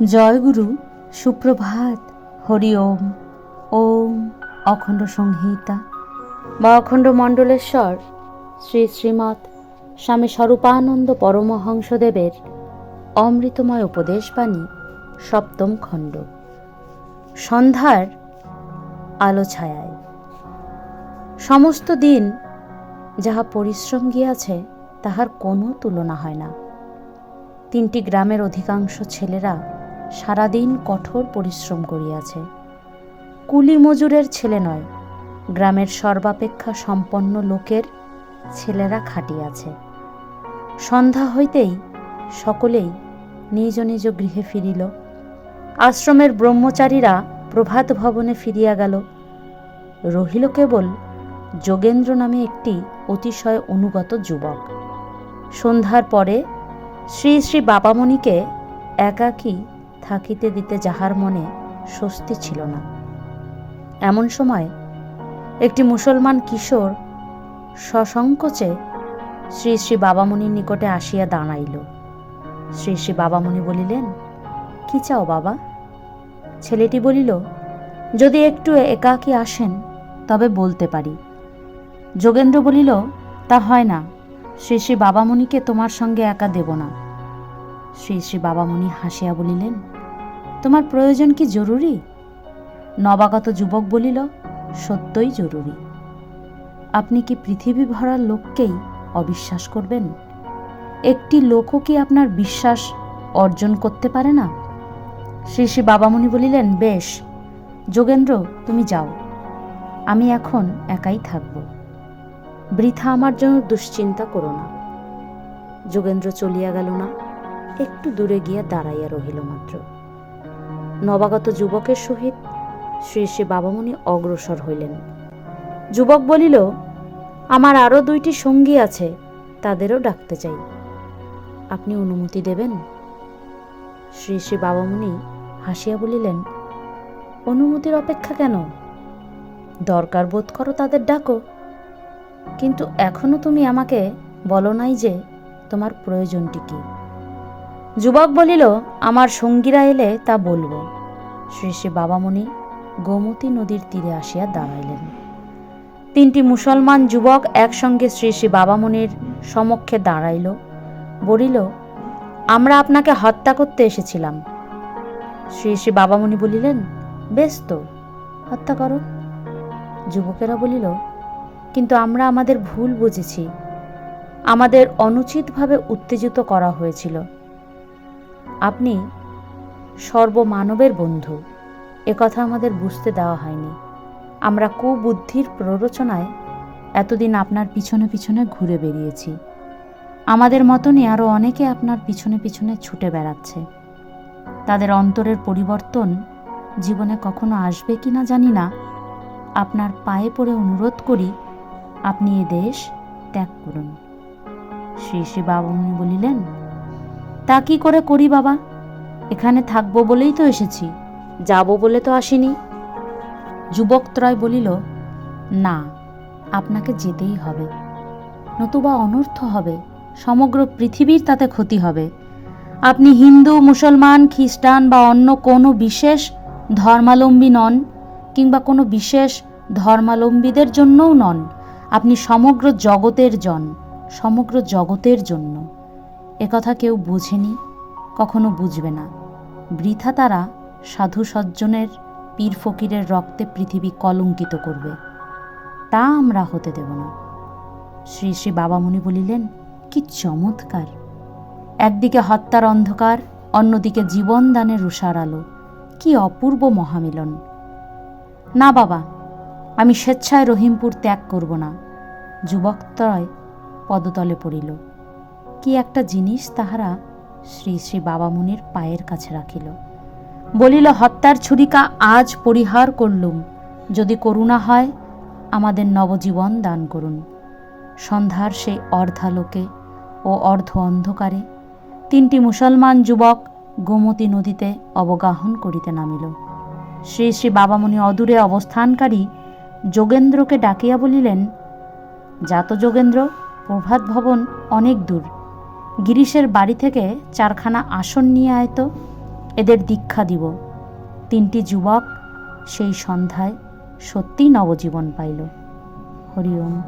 জয়গুরু, সুপ্রভাত, হরি ওম ওম অখণ্ড সংহিতা। বা অখণ্ড মণ্ডলেশ্বর, শ্রী শ্রীমৎ স্বামী স্বরূপানন্দ পরমহংসদেবের অমৃতময় উপদেশবাণী, সপ্তম খণ্ড। সন্ধ্যার আলো ছায়ায় সমস্ত দিন যাহা পরিশ্রম গিয়াছে, তাহার কোনো তুলনা হয় না। তিনটি গ্রামের অধিকাংশ ছেলেরা সারাদিন কঠোর পরিশ্রম করিয়াছে। কুলি মজুরের ছেলে নয়, গ্রামের সর্বাপেক্ষা সম্পন্ন লোকের ছেলেরা খাটিয়াছে। সন্ধ্যা হইতেই সকলেই নিজ নিজ গৃহে ফিরিল। আশ্রমের ব্রহ্মচারীরা প্রভাত ভবনে ফিরিয়া গেল। রহিল কেবল যোগেন্দ্র নামে একটি অতিশয় অনুগত যুবক। সন্ধ্যার পরে শ্রী শ্রী বাবামণিকে একাকী থাকিতে দিতে যাহার মনে স্বস্তি ছিল না। এমন সময় একটি মুসলমান কিশোর সসংকোচে শ্রী শ্রী বাবামণির নিকটে আসিয়া দাঁড়াইল। শ্রী শ্রী বাবামণি বলিলেন, কি চাও বাবা? ছেলেটি বলিল, যদি একটু একাকী আসেন, তবে বলতে পারি। যোগেন্দ্র বলিল, তা হয় না, শ্রী শ্রী বাবামণিকে তোমার সঙ্গে একা দেব না। শ্রী শ্রী বাবামণি হাসিয়া বলিলেন তোমার প্রয়োজন কি জরুরি? নবাগত যুবক বলিল, সত্যই জরুরি। আপনি কি পৃথিবী ভরার লোককেই অবিশ্বাস করবেন? একটি লোকও কি আপনার বিশ্বাস অর্জন করতে পারে না? শ্রী শ্রী বাবামণি বলিলেন, বেশ, যোগেন্দ্র, তুমি যাও। আমি এখন একাই থাকব। বৃথা আমার জন্য দুশ্চিন্তা করো না। যোগেন্দ্র চলিয়া গেল না, একটু দূরে গিয়া দাঁড়াইয়া রহিল মাত্র। নবাগত যুবকের সহিত শ্রী শ্রী বাবামণি অগ্রসর হইলেন। যুবক বলিল, আমার আরও দুইটি সঙ্গী আছে, তাদেরও ডাকতে চাই। আপনি অনুমতি দেবেন? শ্রী শ্রী বাবামণি হাসিয়া বলিলেন, অনুমতির অপেক্ষা কেন? দরকার বোধ করো তাদের ডাকো। কিন্তু এখনও তুমি আমাকে বলো নাই যে তোমার প্রয়োজনটি কি। যুবক বলিল, আমার সঙ্গীরা এলে তা বলব। শ্রী শ্রী বাবামণি গোমতী নদীর তীরে আসিয়া দাঁড়াইলেন। তিনটি মুসলমান যুবক একসঙ্গে শ্রী শ্রী বাবামণির সমক্ষে দাঁড়াইল, বলিল, আমরা আপনাকে হত্যা করতে এসেছিলাম। শ্রী শ্রী বাবামণি বলিলেন, বেশ তো, হত্যা করো। যুবকেরা বলিল, কিন্তু আমরা আমাদের ভুল বুঝেছি। আমাদের অনুচিতভাবে উত্তেজিত করা হয়েছিল। আপনি সর্বমানবের বন্ধু। একথা আমাদের বুঝতে দেওয়া হয়নি। আমরা কুবুদ্ধির প্ররোচনায় এতদিন আপনার পিছনে পিছনে ঘুরে বেরিয়েছি আমাদের মতনই আরও অনেকে আপনার পিছনে পিছনে ছুটে বেড়াচ্ছে। তাদের অন্তরের পরিবর্তন জীবনে কখনো আসবে কি না জানি না। আপনার পায়ে পড়ে অনুরোধ করি, আপনি এ দেশ ত্যাগ করুন। শ্রী শ্রী বাবুমণি বলিলেন তা কি করে করি বাবা? এখানে থাকব বলেই তো এসেছি। যাব বলে তো আসিনি। যুবকত্রয় বলিল, না, আপনাকে যেতেই হবে। নতুবা অনর্থ হবে, সমগ্র পৃথিবীর তাতে ক্ষতি হবে। আপনি হিন্দু, মুসলমান, খ্রিস্টান বা অন্য কোনো বিশেষ ধর্মালম্বী নন কিংবা কোনো বিশেষ ধর্মালম্বীদের জন্যও নন। আপনি সমগ্র জগতের জন, সমগ্র জগতের জন্য। একথা কেউ বুঝেনি, কখনো বুঝবে না। বৃথা তারা সাধু সজ্জনের পীর ফকিরের রক্তে পৃথিবী কলঙ্কিত করবে। তা আমরা হতে দেব না। শ্রী শ্রী বাবামণি বলিলেন, কি চমৎকার! একদিকে হত্যার অন্ধকার, অন্যদিকে জীবন দানের উষার আলো। কি অপূর্ব মহামিলন! না বাবা, আমি স্বেচ্ছায় রহিমপুর ত্যাগ করব না। যুবকত্রয় পদতলে পড়িল। কি একটা জিনিস তাহারা শ্রী শ্রী বাবামুনির পায়ের কাছে রাখিল। বলিল, হত্যার ছুরিকা আজ পরিহার করলুম। যদি করুণা হয়, আমাদের নবজীবন দান করুন। সন্ধ্যার সেই অর্ধালোকে ও অর্ধ অন্ধকারে তিনটি মুসলমান যুবক গোমতী নদীতে অবগাহন করিতে নামিল। শ্রী শ্রী বাবামণি অদূরে অবস্থানকারী যোগেন্দ্রকে ডাকিয়া বলিলেন যাত যোগেন্দ্র, প্রভাত ভবন অনেক দূর। গিরিশের বাড়ি থেকে চারখানা আসন নিয়ে আয়ত এদের দীক্ষা দিব। তিনটি যুবক সেই সন্ধ্যায় সত্যিই নবজীবন পাইল। হরি ওম।